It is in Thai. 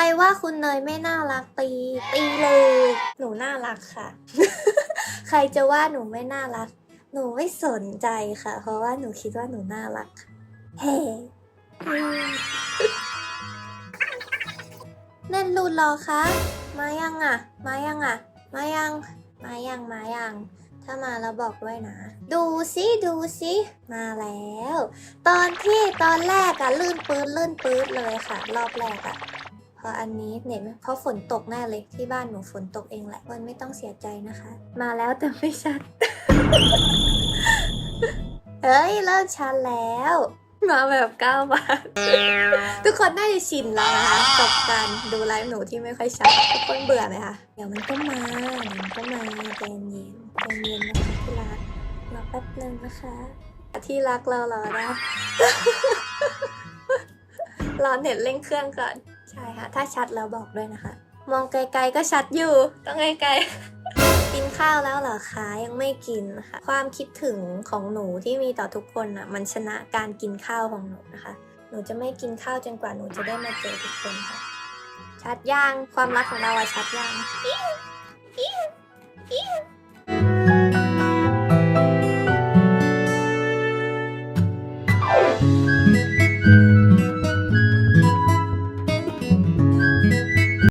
รว่าคุณเนยไม่น่ารักตี ตีเลย หนูน่ารักค่ะ ใครจะว่าหนูไม่น่ารัก หนูไม่สนใจค่ะ เพราะว่าหนูคิดว่าหนูน่ารัก เฮ้เล่นรูดรอคะมายังอะ มายังอะ มายัง มายังมายังถ้ามาแล้วบอกด้วยนะ ดูสิดูสิมาแล้ว ตอนที่ตอนแรกอะลื่นปื๊ดลื่นปื๊ดเลยค่ะ รอบแรกอะ พราะอันนี้เน็ตเพราะฝนตกแน่เลยที่บ้านหนูฝนตกเองแหละวันไม่ต้องเสียใจนะคะ มาแล้วแต่ไม่ชัด เอ้ยเริ่มชัดแล้วมาแบบก้าวบาทุกคนน่าจะชินแล้วนะคะกับการดูไลฟ์หนูที่ไม่ค่อยชัดทุกคนเบื่อไหมคะเดี๋ยวมันก็มาเดี๋ยวมันก็มาใจเย็นใจเย็นนะคะที่รักรอแป๊บนึงนะคะ ที่รักเรารอได้รอเน็ตเร่งเครื่องก่อน ใช่ค่ะ ถ้าชัดแล้วบอกด้วยนะคะ มองไกลๆก็ชัดอยู่ ต้องไกลๆ กินข้าวแล้วเหรอคะ ยังไม่กินค่ะ ความคิดถึงของหนูที่มีต่อทุกคนอะ มันชนะการกินข้าวของหนูนะคะ หนูจะไม่กินข้าวจนกว่าหนูจะได้มาเจอทุกคนค่ะ ชัดย่าง ความรักของเราอะชัดย่างอิ